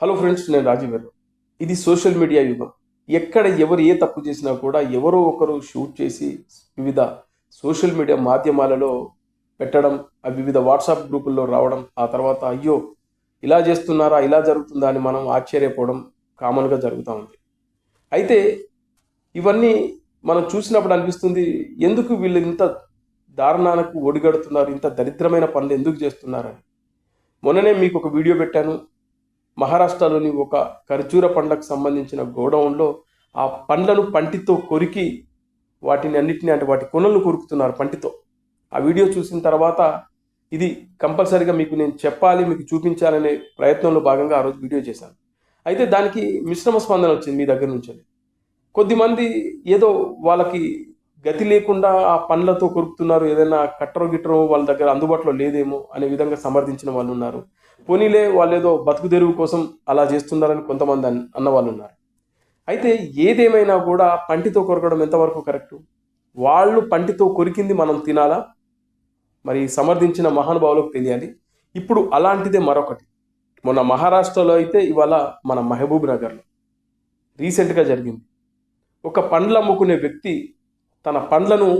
Hello friends నేను రాజీవ్ గారు. ఇది సోషల్ మీడియా యుగం. ఎక్కడ ఎవరు ఏ తప్పు చేసినా కూడా ఎవరో ఒకరు షూట్ చేసి వివిధ సోషల్ మీడియా మాధ్యమాలలో పెట్టడం ఆ వివిధ వాట్సాప్ గ్రూపుల్లో రావడం ఆ తర్వాత అయ్యో ఇలా చేస్తున్నారా ఇలా జరుగుతుందా అని మనం ఆశ్చర్యపోవడం కామన్గా జరుగుతూ ఉంది. అయితే ఇవన్నీ మనం చూసినప్పుడు అనిపిస్తుంది ఎందుకు వీళ్ళు ఇంత దారుణాలకు ఒడిగడుతున్నారు ఇంత దరిద్రమైన పనులు ఎందుకు చేస్తున్నారని. మొన్ననే మీకు ఒక వీడియో పెట్టాను మహారాష్ట్రలోని ఒక ఖర్జూర పండ్లకు సంబంధించిన గోడౌన్లో ఆ పండ్లను పంటితో కొరికి వాటిని అన్నిటిని అంటే వాటి కొనలను కొరుకుతున్నారు పంటితో. ఆ వీడియో చూసిన తర్వాత ఇది కంపల్సరీగా మీకు నేను చెప్పాలి మీకు చూపించాలనే ప్రయత్నంలో భాగంగా ఆ రోజు వీడియో చేశాను. అయితే దానికి మిశ్రమ స్పందన వచ్చింది మీ దగ్గర నుంచి కొద్దిమంది ఏదో వాళ్ళకి గతి లేకుండా ఆ పండ్లతో కొరుకుతున్నారు ఏదైనా కట్టరో గిట్టరో వాళ్ళ దగ్గర అందుబాటులో లేదేమో అనే విధంగా సమర్థించిన వాళ్ళు ఉన్నారు. పోనీలే వాళ్ళు ఏదో బతుకు తెరువు కోసం అలా చేస్తున్నారని కొంతమంది అన్న వాళ్ళు ఉన్నారు. అయితే ఏదేమైనా కూడా పంటితో కొరకడం ఎంతవరకు కరెక్ట్? వాళ్ళు పంటితో కొరికింది మనం తినాలా? మరి సమర్థించిన మహానుభావులకు తెలియాలి. ఇప్పుడు అలాంటిదే మరొకటి. మొన్న మహారాష్ట్రలో అయితే ఇవాళ మన మహబూబ్ నగర్లో రీసెంట్గా జరిగింది. ఒక పండ్లు అమ్ముకునే వ్యక్తి తన పండ్లను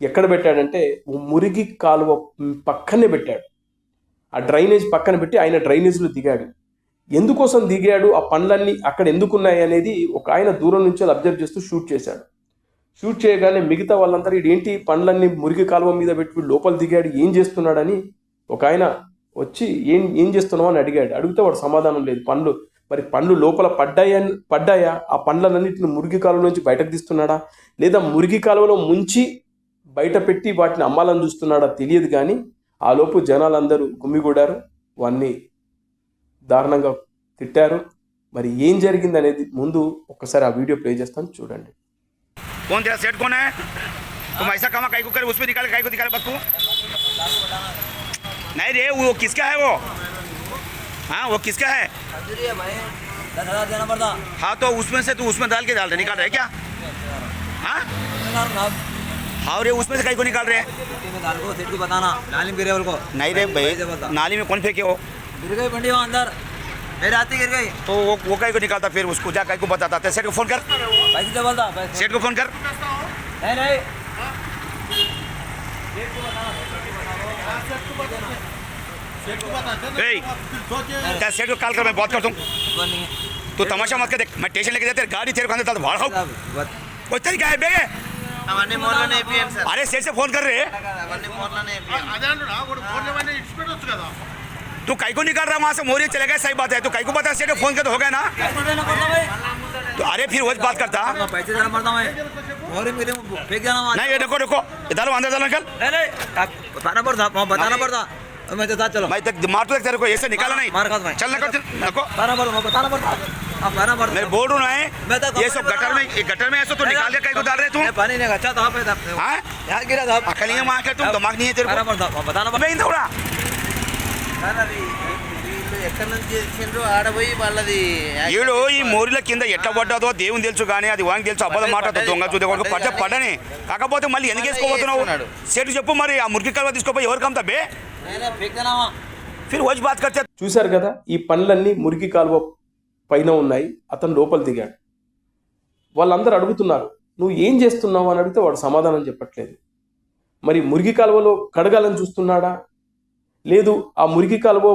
ఎక్కడ పెట్టాడంటే మురిగి కాలువ పక్కనే పెట్టాడు. ఆ డ్రైనేజ్ పక్కన పెట్టి ఆయన డ్రైనేజ్లో దిగాడు. ఎందుకోసం దిగాడు? ఆ పండ్లన్నీ అక్కడ ఎందుకున్నాయి అనేది ఒక ఆయన దూరం నుంచి అబ్జర్వ్ చేస్తూ షూట్ చేశాడు. షూట్ చేయగానే మిగతా వాళ్ళందరూ ఏంటి పండ్లన్నీ మురికి కాలువ మీద పెట్టి లోపల దిగాడు ఏం చేస్తున్నాడని ఒక ఆయన వచ్చి ఏం ఏం చేస్తున్నావు అని అడిగాడు. అడిగితే వాడు సమాధానం లేదు. పండ్లు మరి పండ్లు లోపల పడ్డాయా పడ్డాయా? ఆ పండ్లన్నింటిని మురికి కాలువ నుంచి బయటకు తీస్తున్నాడా? లేదా మురికి కాలువలో ముంచి బయట పెట్టి వాటిని అమ్మాలని చూస్తున్నాడా? తెలియదు కానీ ఆ లోపు జనాలందరూ గుమ్మిగూడారు వాన్ని దారుణంగా తిట్టారు మరి ఏం జరిగింది అనేది ముందు ఒక్కసారి ఆ వీడియో ప్లే చేస్తాను చూడండి कौन तेरा सेठ कौन है तुम ऐसा कमा कहीं को करे उसमें निकाले कहीं को निकाले बस को नहीं रे वो किसका है वो हाँ वो किसका है मजदूरी है भाई दस हजार देना पड़ता हाँ तो उसमें से तू उसमें डाल के डाल रहे निकाल रहे क्या हाँ साहब हाँ रे उसमें से कहीं को निकाल रहे हैं? मिट्टी को सेठ को बताना। नाली में गिरे को। नहीं रे भाई नाली में कौन फेंके हो गिर गई बंडी वहाँ अंदर। मेरे हाथी गिर गई। तो वो वो कहीं को निकालता फिर उसको जा कहीं को बताता। तेरे सेठ को फ़ोन कर। पैसे बोलता सेठ को फ़ोन कर। नहीं नहीं। सेठ को कॉल कर मैं बात करता हूँ। तू तमाशा मत कर देख मैं स्टेशन लेके जाते गाड़ी तेरे को अंदर भाड़ बत- कोई तरीका है बे అవన్నీ మోర్లోనే ఏపీఎం సార్ अरे सेठ से फोन कर रहे అవన్నీ మోర్లోనే ఏపీఎం అదే అంటున్నా వాడు ఫోన్ ఏమైనా ఇచ్చిపెట్టొచ్చు కదా तू कहीं को निकाल रहा वहाँ से मोरी चले गए सही बात है तू कहीं को बता सेठ को फोन कर तो हो गया ना पैसे देना पड़ता भाई तो अरे फिर वही बात करता हाँ, पैसे देना पड़ता भाई मोहरी में गिरे फेंक देना वहाँ नहीं ये देखो देखो इधर अंदर डालो निकल नहीं नहीं आप बताना पड़ता वहाँ बताना पड़ता और मैं तो साथ चलो मैं तक मार तो देख तेरे को ऐसे निकाला नहीं मार खात भाई चल निकल चल नको बताना पड़ता वहाँ बताना पड़ता आप बताना पड़ता मैं बोल रहा हूँ मैं तो ना ये सब गटर में ये गटर में ऐसा तो निकाल के कहीं को डाल रहे तू नहीं, पानी नहीं अच्छा था पे था हाँ यहाँ गिरा था अकल नहीं है वहाँ के तुम दिमाग नहीं है तेरे बताना को पड़ता वहाँ बताना पड़ता मैं इंदौड़ा ఎక్కడి నుంచి తెచ్చిండ్రు ఆడపోయి వాళ్ళది ఈడు ఈ మోరిల కింద ఎట్లా పడ్డదో దేవుని తెలుసు కానీ అది వానికి తెలుసు అబద్ధం మాట దొంగ చూదే కొడుకు పడ్డ పడని కాకపోతే మళ్ళీ ఎందుకు వేసుకోబోతున్నావు సేటు చెప్పు మరి ఆ మురికి కలవ తీసుకోపోయి ఎవరికి అమ్ముతా బే ఫేక్దానా ఫిర్ వచ్చి బాత్ కర్తే చూశారు కదా ఈ పండ్లన్నీ మురికి కాలువ పైన ఉన్నాయి అతను లోపల దిగాడు. వాళ్ళందరూ అడుగుతున్నారు నువ్వు ఏం చేస్తున్నావు? అని అడిగితే వాడు సమాధానం చెప్పట్లేదు. మరి మురికి కాలువలో కడగాలని చూస్తున్నాడా? లేదు ఆ మురికి కాలువ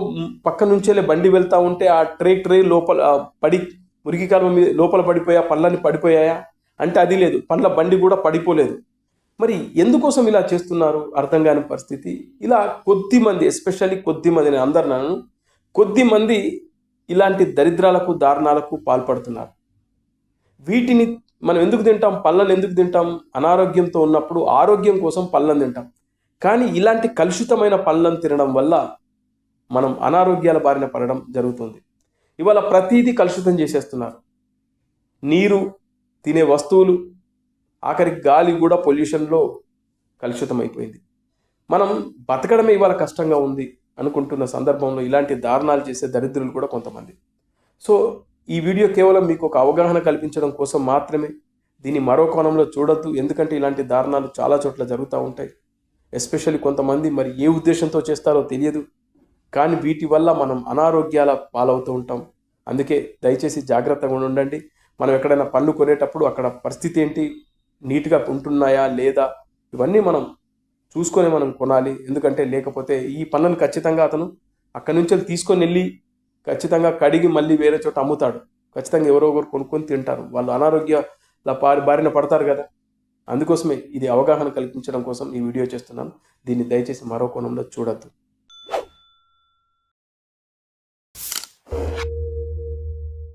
పక్క నుంచేలే బండి వెళ్తా ఉంటే ఆ ట్రే ట్రే లోపల పడి మురికి కాలువ మీద లోపల పడిపోయా పండ్లన్నీ పడిపోయాయా? అంటే అది లేదు పండ్ల బండి కూడా పడిపోలేదు. మరి ఎందుకోసం ఇలా చేస్తున్నారు? అర్థం కాని పరిస్థితి. ఇలా కొద్ది మంది ఎస్పెషల్లీ కొద్ది మంది నేను అందరు నన్ను కొద్ది మంది ఇలాంటి దరిద్రాలకు దారుణాలకు పాల్పడుతున్నారు. వీటిని మనం ఎందుకు తింటాం? పళ్ళను ఎందుకు తింటాం? అనారోగ్యంతో ఉన్నప్పుడు ఆరోగ్యం కోసం పళ్ళను తింటాం. కానీ ఇలాంటి కలుషితమైన పళ్ళను తినడం వల్ల మనం అనారోగ్యాల బారిన పడడం జరుగుతుంది. ఇవాళ ప్రతీది కలుషితం చేసేస్తున్నారు. నీరు తినే వస్తువులు ఆఖరికి గాలి కూడా పొల్యూషన్లో కలుషితమైపోయింది. మనం బతకడమే ఇవాళ కష్టంగా ఉంది అనుకుంటున్న సందర్భంలో ఇలాంటి దారుణాలు చేసే దరిద్రులు కూడా కొంతమంది. సో ఈ వీడియో కేవలం మీకు ఒక అవగాహన కల్పించడం కోసం మాత్రమే. దీన్ని మరో కోణంలో చూడొద్దు. ఎందుకంటే ఇలాంటి దారుణాలు చాలా చోట్ల జరుగుతూ ఉంటాయి. ఎస్పెషల్లీ కొంతమంది మరి ఏ ఉద్దేశంతో చేస్తారో తెలియదు. కానీ వీటి వల్ల మనం అనారోగ్యాల పాలవుతూ ఉంటాం. అందుకే దయచేసి జాగ్రత్తగా ఉండండి. మనం ఎక్కడైనా పళ్ళు కొనేటప్పుడు అక్కడ పరిస్థితి ఏంటి? నీట్గా ఉంటున్నాయా లేదా? ఇవన్నీ మనం చూసుకొని మనం కొనాలి. ఎందుకంటే లేకపోతే ఈ పళ్ళను ఖచ్చితంగా అతను అక్కడి నుంచి తీసుకొని వెళ్ళి ఖచ్చితంగా కడిగి మళ్ళీ వేరే చోట అమ్ముతాడు. ఖచ్చితంగా ఎవరో ఒకరు కొనుక్కొని తింటారు. వాళ్ళు అనారోగ్యాల పారి బారిన పడతారు కదా. అందుకోసమే ఇది అవగాహన కల్పించడం కోసం ఈ వీడియో చేస్తున్నాను. దీన్ని దయచేసి మరో కోణంలో చూడద్దు.